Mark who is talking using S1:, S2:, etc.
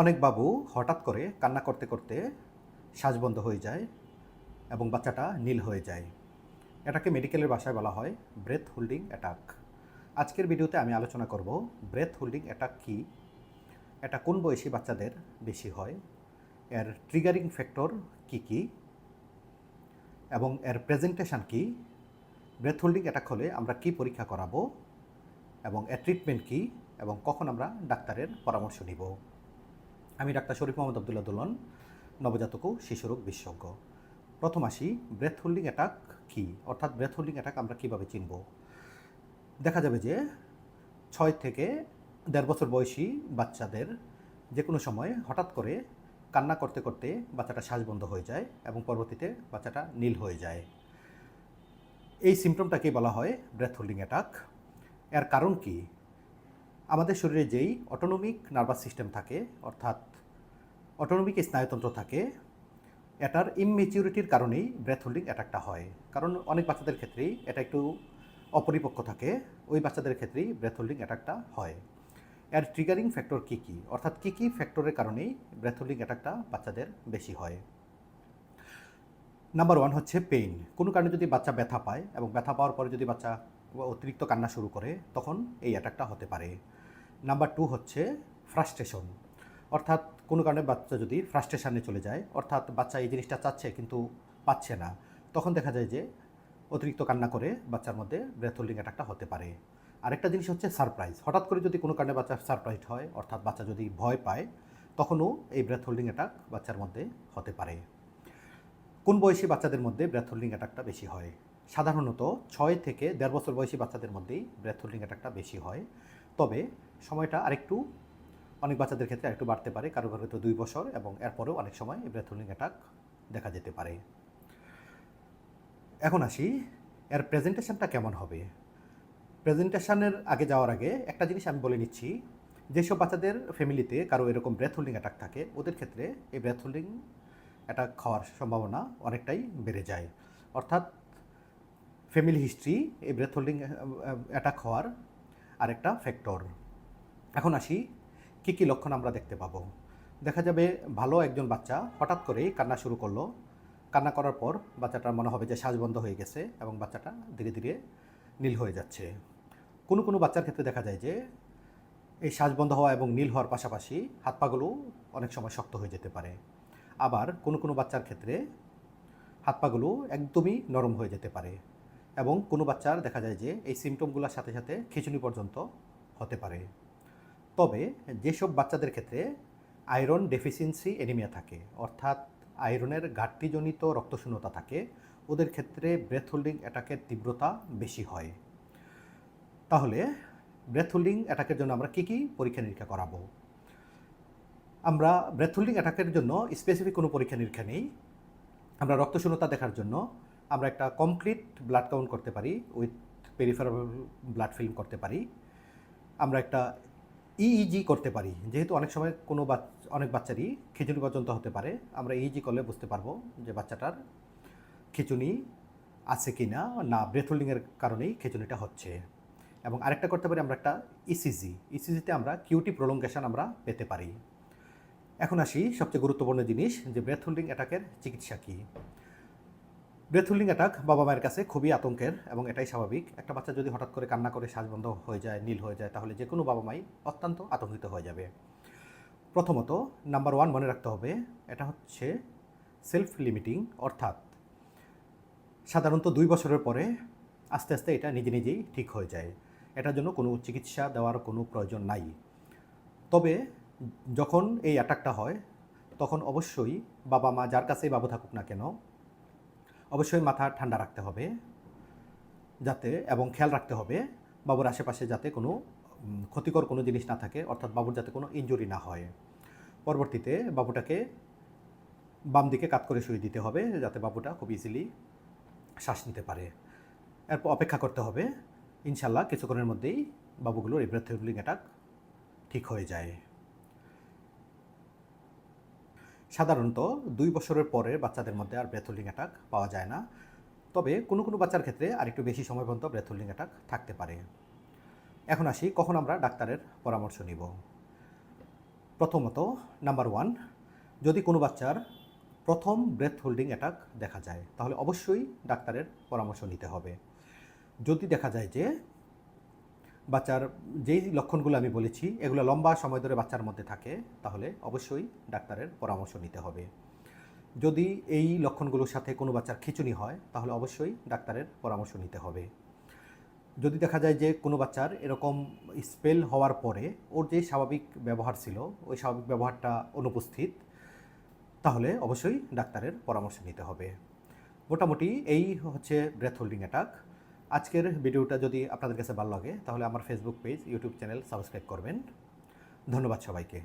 S1: অনেক বাবু হঠাৎ করে কান্না করতে করতে শ্বাস বন্ধ হয়ে যায় এবং বাচ্চাটা নীল হয়ে যায়। এটাকে মেডিকেলের ভাষায় বলা হয় ব্রেথ হোল্ডিং অ্যাটাক। আজকের ভিডিওতে আমি আলোচনা করব ব্রেথ হোল্ডিং অ্যাটাক কী? এটা কোন বয়সী বাচ্চাদের বেশি হয়? এর ট্রিগারিং ফ্যাক্টর কি কি? এবং এর প্রেজেন্টেশন কি? ব্রেথ হোল্ডিং অ্যাটাক হলে আমরা কি পরীক্ষা করাবো? এবং এর ট্রিটমেন্ট কি? এবং কখন আমরা ডাক্তারের পরামর্শ নিব? আমি ডাক্তার শরীফ মোহাম্মদ আবদুল্লাহ দুলন নবজাতক শিশুরোগ বিশেষজ্ঞ। প্রথম আসি ব্রেথ হোল্ডিং অ্যাটাক কী? অর্থাৎ ব্রেথ হোল্ডিং অ্যাটাক আমরা কীভাবে চিনব? দেখা যাবে যে ছয় থেকে দেড় বছর বয়সী বাচ্চাদের যে কোনো সময় হঠাৎ করে কান্না করতে করতে বাচ্চাটা শ্বাস বন্ধ হয়ে যায় এবং পরবর্তীতে বাচ্চাটা নীল হয়ে যায়। এই সিমটমটাকেই বলা হয় ব্রেথ হোল্ডিং অ্যাটাক এর কারণ কি? আমাদের শরীরে যেই অটোনমিক নার্ভাস সিস্টেম থাকে, অর্থাৎ অটোনমিক স্নায়ুতন্ত্র থাকে, এটার ইমমেচিউরিটির কারণেই ব্রেথ হোল্ডিং অ্যাটাকটা হয়। কারণ অনেক বাচ্চাদের ক্ষেত্রেই এটা একটু অপরিপক্ক থাকে, ওই বাচ্চাদের ক্ষেত্রেই ব্রেথ হোল্ডিং অ্যাটাকটা হয়। এর ট্রিগারিং ফ্যাক্টর কী কী? অর্থাৎ কী কী ফ্যাক্টরের কারণেই ব্রেথ হোল্ডিং অ্যাটাকটা বাচ্চাদের বেশি হয়। নাম্বার ওয়ান হচ্ছে পেইন কোনো কারণে যদি বাচ্চা ব্যথা পায় এবং ব্যথা পাওয়ার পরে যদি বাচ্চা অতিরিক্ত কান্না শুরু করে, তখন এই অ্যাটাকটা হতে পারে। নাম্বার টু হচ্ছে ফ্রাস্ট্রেশন অর্থাৎ কোনো কারণে বাচ্চা যদি ফ্রাস্ট্রেশনে চলে যায়, অর্থাৎ বাচ্চা এই জিনিসটা চাচ্ছে কিন্তু পাচ্ছে না, তখন দেখা যায় যে অতিরিক্ত কান্না করে বাচ্চার মধ্যে ব্রেথ হোল্ডিং অ্যাটাকটা হতে পারে। আরেকটা জিনিস হচ্ছে সারপ্রাইজ হঠাৎ করে যদি কোনো কারণে বাচ্চা সারপ্রাইজ হয়, অর্থাৎ বাচ্চা যদি ভয় পায়, তখনও এই ব্রেথ হোল্ডিং অ্যাটাক বাচ্চার মধ্যে হতে পারে। কোন বয়সী বাচ্চাদের মধ্যে ব্রেথ হোল্ডিং অ্যাটাকটা বেশি হয়? সাধারণত ছয় থেকে দেড় বছর বয়সী বাচ্চাদের মধ্যেই ব্রেথ হোল্ডিং অ্যাটাকটা বেশি হয়। তবে সময়টা আরেকটু, অনেক বাচ্চাদের ক্ষেত্রে আরেকটু বাড়তে পারে। কারও কারও ক্ষেত্রে দুই বছর এবং এরপরেও অনেক সময় ব্রেথ হোল্ডিং অ্যাটাক দেখা যেতে পারে। এখন আসি, এর প্রেজেন্টেশনটা কেমন হবে? প্রেজেন্টেশনের আগে যাওয়ার আগে একটা জিনিস আমি বলে নিচ্ছি, যেসব বাচ্চাদের ফ্যামিলিতে কারও এরকম ব্রেথ হোল্ডিং অ্যাটাক থাকে, ওদের ক্ষেত্রে এই ব্রেথ হোল্ডিং অ্যাটাক খাওয়ার সম্ভাবনা অনেকটাই বেড়ে যায়। অর্থাৎ ফ্যামিলি হিস্ট্রি এই ব্রেথ হোল্ডিং অ্যাটাক হওয়ার আরেকটা ফ্যাক্টর এখন আসি, কী কী লক্ষণ আমরা দেখতে পাবো? দেখা যাবে ভালো একজন বাচ্চা হঠাৎ করেই কান্না শুরু করল। কান্না করার পর বাচ্চাটার মনে হবে যে শ্বাস বন্ধ হয়ে গেছে এবং বাচ্চাটা ধীরে ধীরে নীল হয়ে যাচ্ছে। কোনো কোনো বাচ্চার ক্ষেত্রে দেখা যায় যে এই শ্বাস বন্ধ হওয়া এবং নীল হওয়ার পাশাপাশি হাত পাগুলো অনেক সময় শক্ত হয়ে যেতে পারে। আবার কোনো কোনো বাচ্চার ক্ষেত্রে হাত পাগুলো একদমই নরম হয়ে যেতে পারে। এবং কোনো বাচ্চার দেখা যায় যে এই সিমটমগুলোর সাথে সাথে খিচুনি পর্যন্ত হতে পারে। তবে যেসব বাচ্চাদের ক্ষেত্রে আয়রন ডেফিসিয়েন্সি এনিমিয়া থাকে, অর্থাৎ আয়রনের ঘাটতিজনিত রক্তশূন্যতা থাকে, ওদের ক্ষেত্রে ব্রেথ হোল্ডিং অ্যাটাকের তীব্রতা বেশি হয়। তাহলে ব্রেথ হোল্ডিং অ্যাটাকের জন্য আমরা কী কী পরীক্ষা নিরীক্ষা করাবো? আমরা ব্রেথ হোল্ডিং অ্যাটাকের জন্য স্পেসিফিক কোনো পরীক্ষা নিরীক্ষা নেই। আমরা রক্তশূন্যতা দেখার জন্য আমরা একটা কমপ্লিট ব্লাড কাউন্ট করতে পারি উইথ পেরিফেরাল ব্লাড ফিল্ম করতে পারি। আমরা একটা ইইজি করতে পারি, যেহেতু অনেক সময় কোনো বাচ্চা অনেক বাচ্চারই খিচুনি পর্যন্ত হতে পারে। আমরা ইইজি করলে বুঝতে পারব যে বাচ্চাটার খিচুনি আছে কি না না ব্রেথ হোল্ডিংয়ের কারণেই খিচুনিটা হচ্ছে। এবং আরেকটা করতে পারি আমরা একটা ইসিজি ইসিজিতে আমরা কিউটি প্রলঙ্গেশন আমরা পেতে পারি। এখন আসি সবচেয়ে গুরুত্বপূর্ণ জিনিস, যে ব্রেথ হোল্ডিং অ্যাটাকের চিকিৎসা কী? ব্রেথ হোল্ডিং অ্যাটাক বাবা মায়ের কাছে খুবই আতঙ্কের এবং এটাই স্বাভাবিক। একটা বাচ্চা যদি হঠাৎ করে কান্না করে শ্বাস বন্ধ হয়ে যায়, নীল হয়ে যায়, তাহলে যে কোনো বাবা মাই অত্যন্ত আতঙ্কিত হয়ে যাবে। প্রথমত নাম্বার ওয়ান মনে রাখতে হবে, এটা হচ্ছে সেলফ লিমিটিং অর্থাৎ সাধারণত দুই বছরের পরে আস্তে আস্তে এটা নিজে নিজেই ঠিক হয়ে যায়। এটার জন্য কোনো চিকিৎসা দেওয়ার কোনো প্রয়োজন নাই। তবে যখন এই অ্যাটাকটা হয়, তখন অবশ্যই বাবা মা যার কাছেই বাবু থাকুক না কেন অবশ্যই মাথা ঠান্ডা রাখতে হবে, যাতে, এবং খেয়াল রাখতে হবে, বাবুর আশেপাশে যাতে কোনো ক্ষতিকর কোনো জিনিস না থাকে, অর্থাৎ বাবুর যাতে কোনো ইনজুরি না হয়। পরবর্তীতে বাবুটাকে বাম দিকে কাত করে শুয়ে দিতে হবে, যাতে বাবুটা খুব ইজিলি শ্বাস নিতে পারে। এরপর অপেক্ষা করতে হবে ইনশাল্লাহ কিছুক্ষণের মধ্যেই বাবুগুলোর এই ব্রেথ অ্যাটাক ঠিক হয়ে যায়। সাধারণত দুই বছরের পরে বাচ্চাদের মধ্যে আর ব্রেথ হোল্ডিং অ্যাটাক পাওয়া যায় না। তবে কোনো কোনো বাচ্চার ক্ষেত্রে আরেকটু বেশি সময় পর্যন্ত ব্রেথ হোল্ডিং অ্যাটাক থাকতে পারে। এখন আসি কখন আমরা ডাক্তারের পরামর্শ নিব। প্রথমত নাম্বার ওয়ান যদি কোনো বাচ্চার প্রথম ব্রেথ হোল্ডিং অ্যাটাক দেখা যায়, তাহলে অবশ্যই ডাক্তারের পরামর্শ নিতে হবে। যদি দেখা যায় যে বাচ্চার যেই লক্ষণগুলো আমি বলেছি, এগুলো লম্বা সময় ধরে বাচ্চার মধ্যে থাকে, তাহলে অবশ্যই ডাক্তারের পরামর্শ নিতে হবে। যদি এই লক্ষণগুলোর সাথে কোনো বাচ্চার খিঁচুনি হয়, তাহলে অবশ্যই ডাক্তারের পরামর্শ নিতে হবে। যদি দেখা যায় যে কোনো বাচ্চার এরকম স্পেল হওয়ার পরে ওর যে স্বাভাবিক ব্যবহার ছিল, ওই স্বাভাবিক ব্যবহারটা অনুপস্থিত, তাহলে অবশ্যই ডাক্তারের পরামর্শ নিতে হবে। মোটামুটি এই হচ্ছে ব্রেথ হোল্ডিং অ্যাটাক আজকের ভিডিওটা যদি আপনাদের কাছে ভালো লাগে, তাহলে আমার Facebook page YouTube channel subscribe করবেন। ধন্যবাদ সবাইকে।